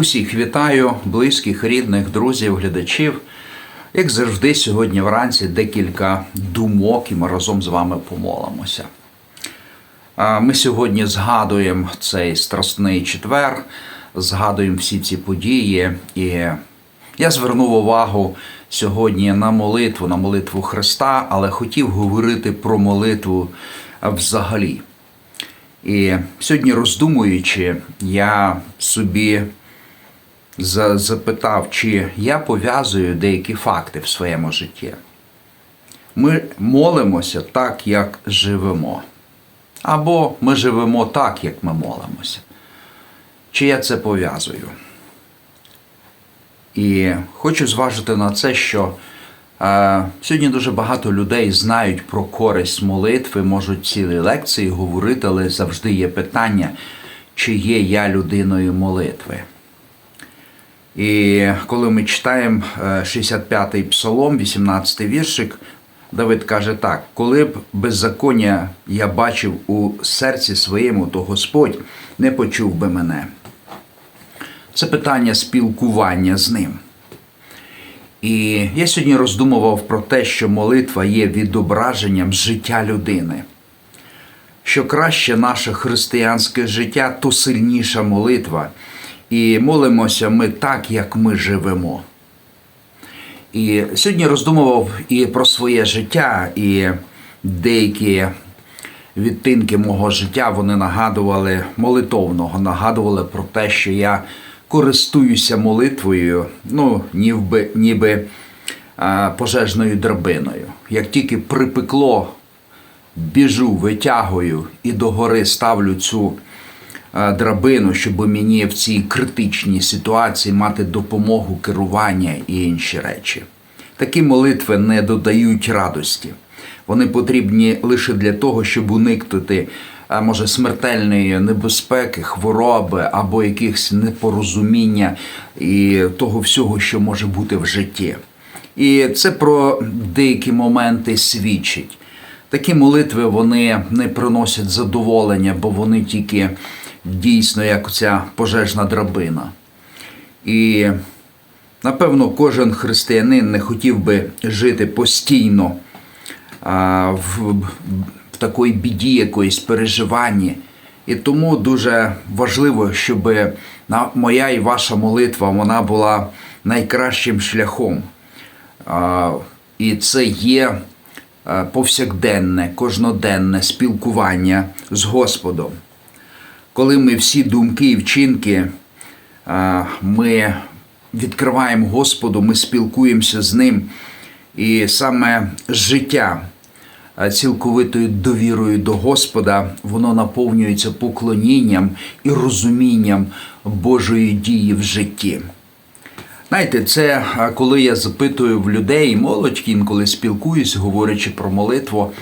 Усіх вітаю, близьких, рідних, друзів, глядачів. Як завжди, сьогодні вранці декілька думок, і ми разом з вами помолимося. Ми сьогодні згадуємо цей страсний четвер, згадуємо всі ці події. І я звернув увагу сьогодні на молитву, на молитву Христа, але хотів говорити про молитву взагалі. І сьогодні, роздумуючи, я собі запитав, чи я пов'язую деякі факти в своєму житті. Ми молимося так, як живемо. Або ми живемо так, як ми молимося. Чи я це пов'язую? І хочу зважити на це, що е, сьогодні дуже багато людей знають про користь молитви, можуть цілі лекції говорити, але завжди є питання, чи є я людиною молитви. І коли ми читаємо е, 65-й псалом, 18-й віршик, Давид каже так: коли б беззаконня я бачив у серці своєму, то Господь не почув би мене. Це питання спілкування з ним. І я сьогодні роздумував про те, що молитва є відображенням життя людини. Що краще наше християнське життя, то сильніша молитва. І молимося ми так, як ми живемо. І сьогодні роздумував і про своє життя, і деякі відтинки мого життя вони нагадували молитовного, нагадували про те, що я користуюся молитвою, ну, ніби, ніби а, пожежною драбиною. Як тільки припекло, біжу, витягую і догори ставлю цю драбину, щоб мені в цій критичній ситуації мати допомогу, керування і інші речі. Такі молитви не додають радості. Вони потрібні лише для того, щоб уникнути, а, може, смертельної небезпеки, хвороби або якихось непорозуміння і того всього, що може бути в житті. І це про деякі моменти свідчить. Такі молитви вони не приносять задоволення, бо вони тільки дійсно як ця пожежна драбина. І напевно кожен християнин не хотів би жити постійно а, в, в такої біді, якоїсь переживанні. І тому дуже важливо, щоб моя і ваша молитва вона була найкращим шляхом. І це є повсякденне, кожноденне спілкування з Господом. Коли ми всі думки і вчинки ми відкриваємо Господу, ми спілкуємося з Ним, і саме життя цілковитою довірою до Господа, воно наповнюється поклонінням і розумінням Божої дії в житті. Знаєте, це коли я запитую в людей, молодь інколи спілкуюсь, говорячи про молитву.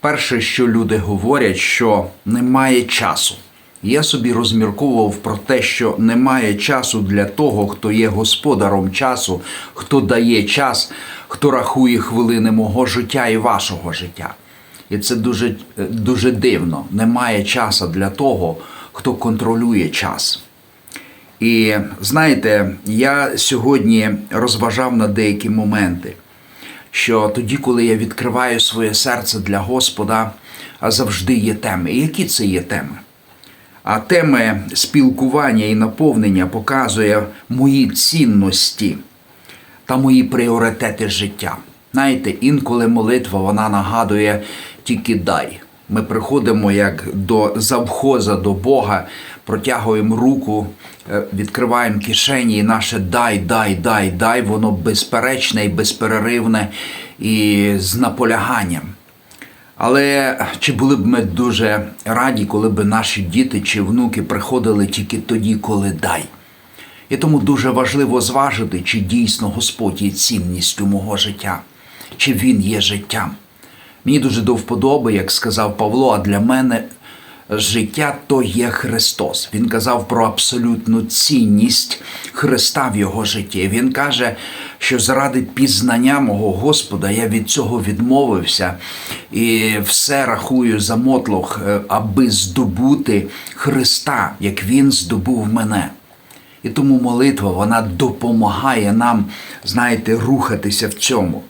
Перше, що люди говорять, що немає часу. Я собі розмірковував про те, що немає часу для того, хто є господаром часу, хто дає час, хто рахує хвилини мого життя і вашого життя. І це дуже, е, дуже дивно. Немає часу для того, хто контролює час. І знаєте, я сьогодні розважав на деякі моменти, що тоді, коли я відкриваю своє серце для Господа, завжди є теми. І які це є теми? А теми спілкування і наповнення показує мої цінності та мої пріоритети життя. Знаєте, інколи молитва вона нагадує тільки дай. Ми приходимо як до завхоза до Бога, протягуємо руку, е, відкриваємо кишені, і наше дай, дай, дай, дай, воно безперечне і безперервне і з наполяганням. Але чи були б ми дуже раді, коли б наші діти чи внуки приходили тільки тоді, коли дай? І тому дуже важливо зважити, чи дійсно Господь є цінністю мого життя, чи Він є життям. Мені дуже до вподоби, як сказав Павло, а для мене життя то є Христос. Він казав про абсолютну цінність Христа в його житті. Він каже, що заради пізнання мого Господа я від цього відмовився і все рахую за мотлох, е, аби здобути Христа, як Він здобув мене. І тому молитва вона допомагає нам, знаєте, рухатися в цьому.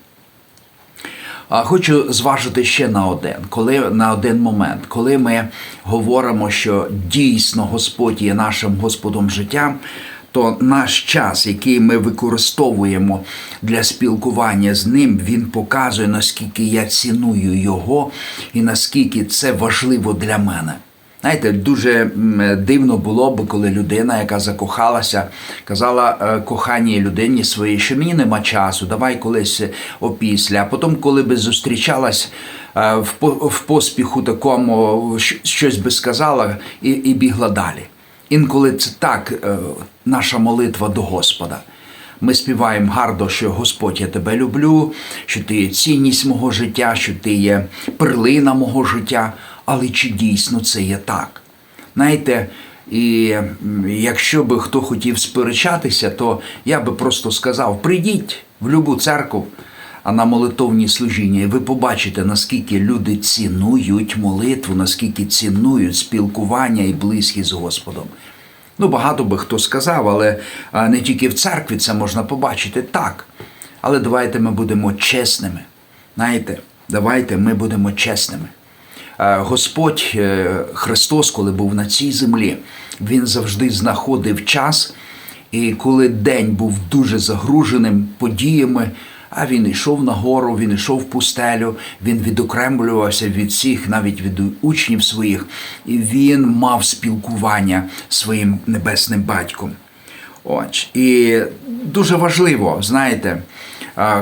Хочу зважити ще на один, коли на один момент, коли ми говоримо, що дійсно Господь є нашим Господом життя, то наш час, який ми використовуємо для спілкування з ним, він показує, наскільки я ціную його і наскільки це важливо для мене. Знаєте, дуже дивно було б, коли людина, яка закохалася, казала е, коханій людині своїй, що мені нема часу, давай колись опісля. А потім, коли би зустрічалась е, в поспіху такому, щось би сказала і, і бігла далі. Інколи це так е, наша молитва до Господа. Ми співаємо гарно, що Господь, я тебе люблю, що ти є цінність мого життя, що ти є перлина мого життя. Але чи дійсно це є так? Знаєте, і якщо би хто хотів сперечатися, то я би просто сказав: прийдіть в любу церкву, а на молитовні служіння, і ви побачите, наскільки люди цінують молитву, наскільки цінують спілкування і близькість з Господом. Ну, багато би хто сказав, але не тільки в церкві це можна побачити так. Але давайте ми будемо чесними. Знаєте, давайте ми будемо чесними. Е, Господь е, Христос, коли був на цій землі, Він завжди знаходив час, і коли день був дуже загруженим подіями, а він йшов на гору, він йшов в пустелю, він відокремлювався від всіх, навіть від учнів своїх, і він мав спілкування своїм небесним батьком. Ось. І дуже важливо, знаєте,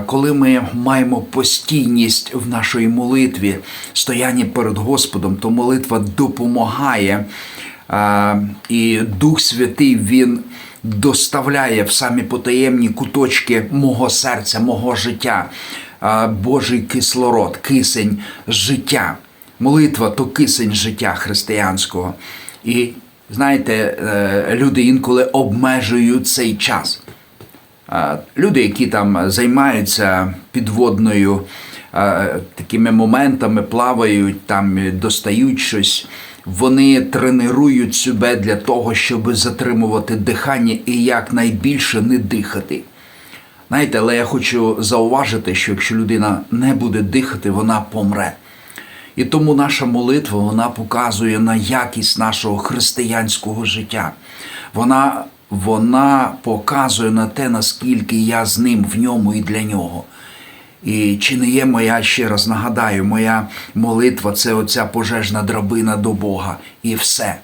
коли ми маємо постійність в нашій молитві, стояння перед Господом, то молитва допомагає. І Дух Святий Він доставляє в самі потаємні куточки мого серця, мого життя, Божий кислород, кисень життя. Молитва то кисень життя християнського. І знаєте, е, люди інколи обмежують цей час. Люди, які там займаються підводною такими моментами, плавають, там достають щось, вони тренують себе для того, щоб затримувати дихання і якнайбільше не дихати. Знаєте, але я хочу зауважити, що якщо людина не буде дихати, вона помре. І тому наша молитва вона показує на якість нашого християнського життя. Вона, вона показує на те, наскільки я з ним в ньому і для нього. І чи не є моя, ще раз нагадаю, моя молитва це оця пожежна драбина до Бога і все.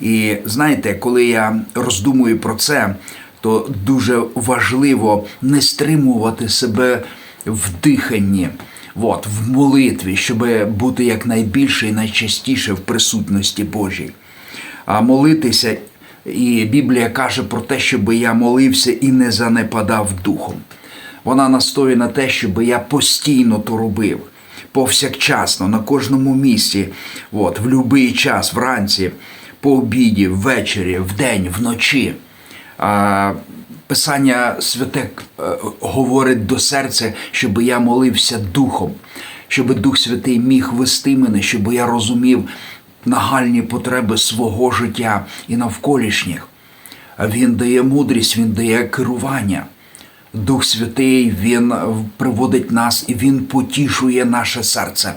І знаєте, коли я роздумую про це, то дуже важливо не стримувати себе в диханні, от, в молитві, щоб бути якнайбільше і найчастіше в присутності Божій. А молитися, і Біблія каже про те, щоб я молився і не занепадав духом. Вона настоює на те, щоб я постійно то робив, повсякчасно, на кожному місці, от, в будь-який час, вранці, по обіді, ввечері, вдень, вночі. А, Писання святе е, говорить до серця, щоб я молився духом, щоб Дух Святий міг вести мене, щоб я розумів нагальні потреби свого життя і навколишніх. Він дає мудрість, він дає керування. Дух Святий Він приводить нас і Він потішує наше серце.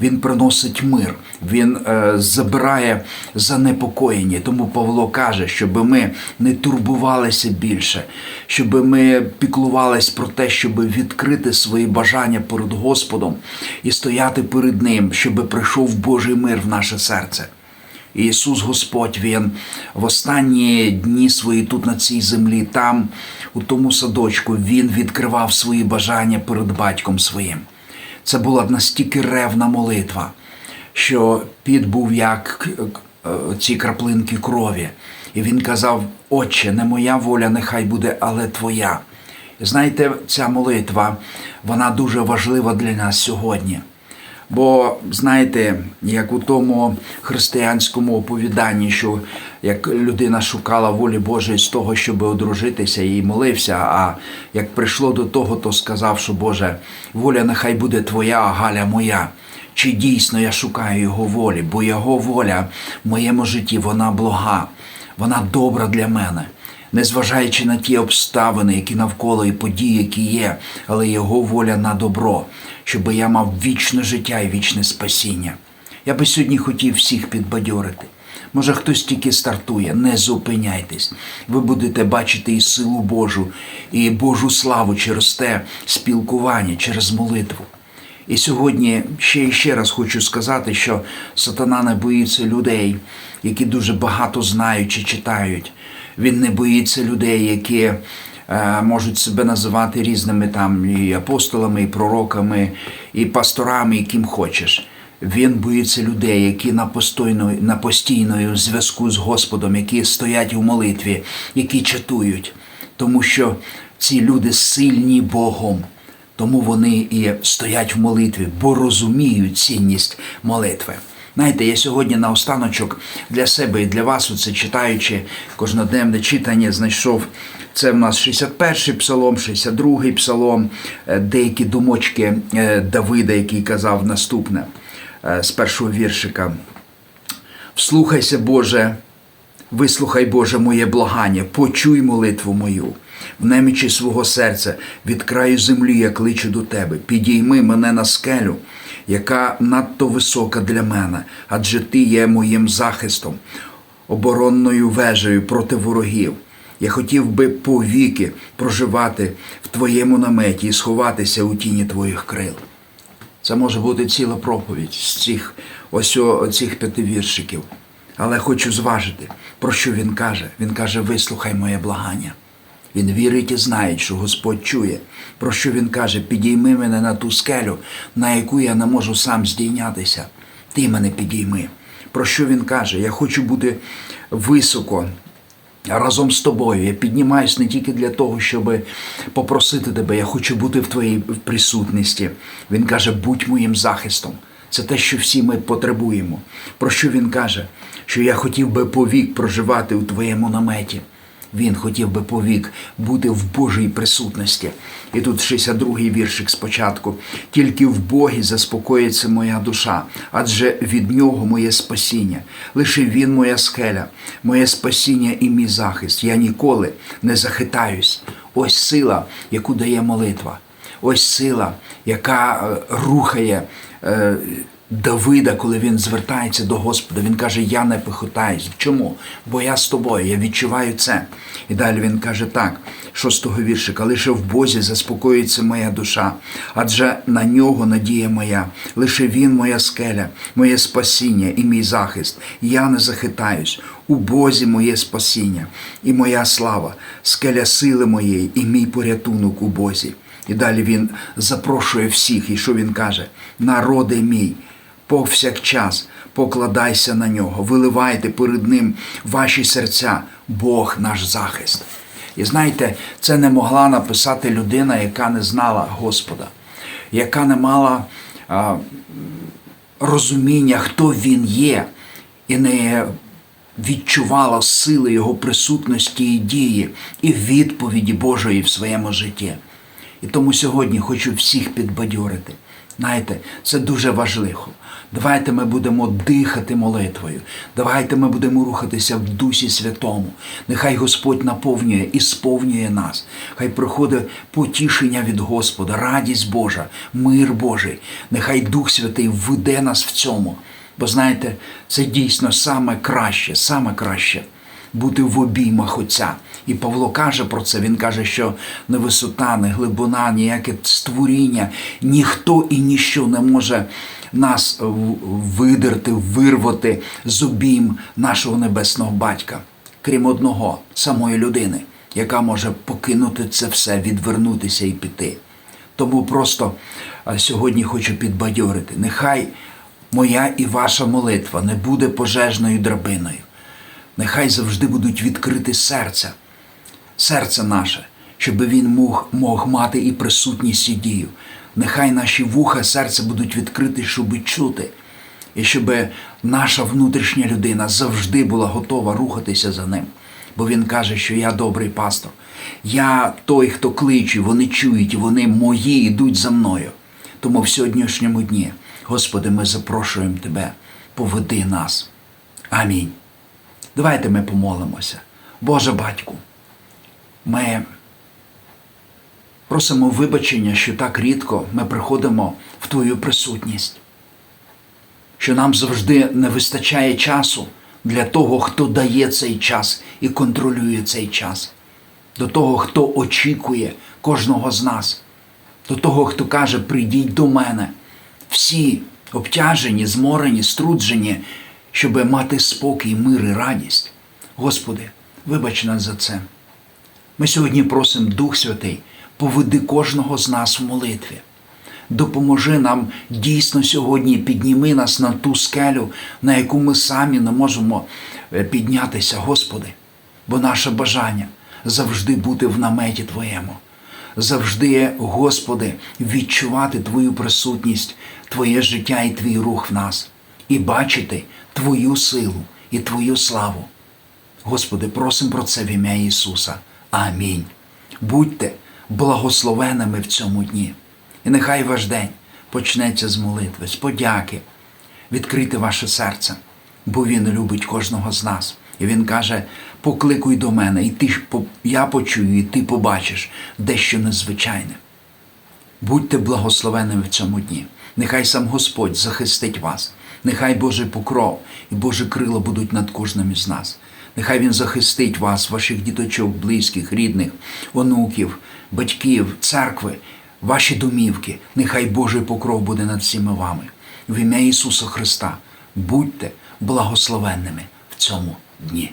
Він приносить мир, він е, забирає занепокоєння. Тому Павло каже, щоб ми не турбувалися більше, щоб ми піклувались про те, щоб відкрити свої бажання перед Господом і стояти перед Ним, щоб прийшов Божий мир в наше серце. Ісус Господь Він в останні дні свої тут на цій землі, там, у тому садочку, Він відкривав свої бажання перед батьком своїм. Це була настільки ревна молитва, що під був як е, ці краплинки крові. І він казав: Отче, не моя воля, нехай буде, але твоя. Знаєте, ця молитва, вона дуже важлива для нас сьогодні. Бо знаєте, як у тому християнському оповіданні, що як людина шукала волі Божої з того, щоб одружитися і молився, а як прийшло до того, то сказав, що Боже, воля нехай буде твоя, а Галя моя. Чи дійсно я шукаю його волі, бо його воля в моєму житті вона блага, вона добра для мене. Незважаючи на ті обставини, які навколо і події, які є, але Його воля на добро, щоб я мав вічне життя і вічне спасіння. Я би сьогодні хотів всіх підбадьорити. Може, хтось тільки стартує, не зупиняйтесь. Ви будете бачити і силу Божу, і Божу славу через те спілкування, через молитву. І сьогодні ще і ще раз хочу сказати, що сатана не боїться людей, які дуже багато знають чи читають. Він не боїться людей, які е, можуть себе називати різними там і апостолами, і пророками, і пасторами, і ким хочеш. Він боїться людей, які на постійно, на постійному зв'язку з Господом, які стоять у молитві, які чатують, тому що ці люди сильні Богом. Тому вони і стоять в молитві, бо розуміють цінність молитви. Знаєте, я сьогодні на останочок для себе і для вас, оце читаючи кожноденне читання, знайшов це в нас 61-й псалом, 62-й псалом, е, деякі думочки е, Давида, який казав наступне е, з першого віршика. Вслухайся, Боже, вислухай, Боже, моє благання, почуй молитву мою. В немічі свого серця від краю землі я кличу до тебе. Підійми мене на скелю, яка надто висока для мене, адже ти є моїм захистом, оборонною вежею проти ворогів. Я хотів би повіки проживати в твоєму наметі і сховатися у тіні твоїх крил. Це може бути ціла проповідь з цих ось цих п'яти віршиків. Але хочу зважити, про що він каже. Він каже: вислухай моє благання. Він вірить і знає, що Господь чує. Про що він каже: підійми мене на ту скелю, на яку я не можу сам здійнятися. Ти мене підійми. Про що він каже? Я хочу бути високо разом з тобою. Я піднімаюсь не тільки для того, щоб попросити тебе. Я хочу бути в твоїй присутності. Він каже: будь моїм захистом. Це те, що всі ми потребуємо. Про що він каже? Що я хотів би повік проживати у твоєму наметі. Він хотів би повік бути в Божій присутності. І тут 62-й віршик спочатку. Тільки в Богі заспокоїться моя душа, адже від нього моє спасіння. Лише він моя скеля, моє спасіння і мій захист. Я ніколи не захитаюсь. Ось сила, яку дає молитва. Ось сила, яка е, рухає е, Давида, коли він звертається до Господа. Він каже: Я не похитаюсь. Чому? Бо я з тобою, я відчуваю це. І далі він каже так, шостого віршика, лише в Бозі заспокоїться моя душа, адже на нього надія моя, лише він моя скеля, моє спасіння і мій захист. Я не захитаюсь. У Бозі моє спасіння і моя слава, скеля сили моєї і мій порятунок у Бозі. І далі він запрошує всіх, і що він каже? Народи мій, повсякчас покладайся на нього, виливайте перед ним ваші серця, Бог наш захист. І знаєте, це не могла написати людина, яка не знала Господа, яка не мала а, розуміння, хто він є, і не відчувала сили Його присутності і дії, і відповіді Божої в своєму житті. І тому сьогодні хочу всіх підбадьорити. Знаєте, це дуже важливо. Давайте ми будемо дихати молитвою. Давайте ми будемо рухатися в Дусі Святому. Нехай Господь наповнює і сповнює нас. Хай приходить потішення від Господа, радість Божа, мир Божий. Нехай Дух Святий введе нас в цьому. Бо знаєте, це дійсно саме краще, саме краще бути в обіймах Отця. І Павло каже про це. Він каже, що не висота, не глибина, ніяке створіння, ніхто і ніщо не може нас видерти, вирвати з обійм нашого небесного батька, крім одного, самої людини, яка може покинути це все, відвернутися і піти. Тому просто сьогодні хочу підбадьорити. Нехай моя і ваша молитва не буде пожежною драбиною. Нехай завжди будуть відкрити серця, серце наше, щоб він мог, мог мати і присутність і дію. Нехай наші вуха, серце будуть відкриті, щоб чути, і щоб наша внутрішня людина завжди була готова рухатися за ним. Бо він каже, що я добрий пастор. Я той, хто кличе, вони чують, вони мої йдуть за мною. Тому в сьогоднішньому дні, Господи, ми запрошуємо Тебе, поведи нас. Амінь. Давайте ми помолимося. Боже батьку, Ми просимо вибачення, що так рідко ми приходимо в Твою присутність, що нам завжди не вистачає часу для того, хто дає цей час і контролює цей час, до того, хто очікує кожного з нас, до того, хто каже, прийдіть до мене. Всі обтяжені, зморені, струджені, щоб мати спокій, мир і радість. Господи, вибач нас за це. Ми сьогодні просимо Дух Святий, поведи кожного з нас в молитві. Допоможи нам дійсно сьогодні, підніми нас на ту скелю, на яку ми самі не можемо е, піднятися, Господи, бо наше бажання завжди бути в наметі Твоєму, завжди, Господи, відчувати Твою присутність, Твоє життя і Твій рух в нас, і бачити Твою силу і Твою славу. Господи, просимо про це в ім'я Ісуса. Амінь. Будьте благословеними в цьому дні. І нехай ваш день почнеться з молитви, з подяки. Відкрити ваше серце, бо Він любить кожного з нас. І Він каже: покликуй до мене, і ти я почую, і ти побачиш дещо незвичайне. Будьте благословеними в цьому дні. Нехай сам Господь захистить вас. Нехай Божий покров і Боже крило будуть над кожним із нас. Нехай Він захистить вас, ваших діточок, близьких, рідних, онуків, батьків, церкви, ваші домівки. Нехай Божий покров буде над всіми вами. В ім'я Ісуса Христа будьте благословенними в цьому дні.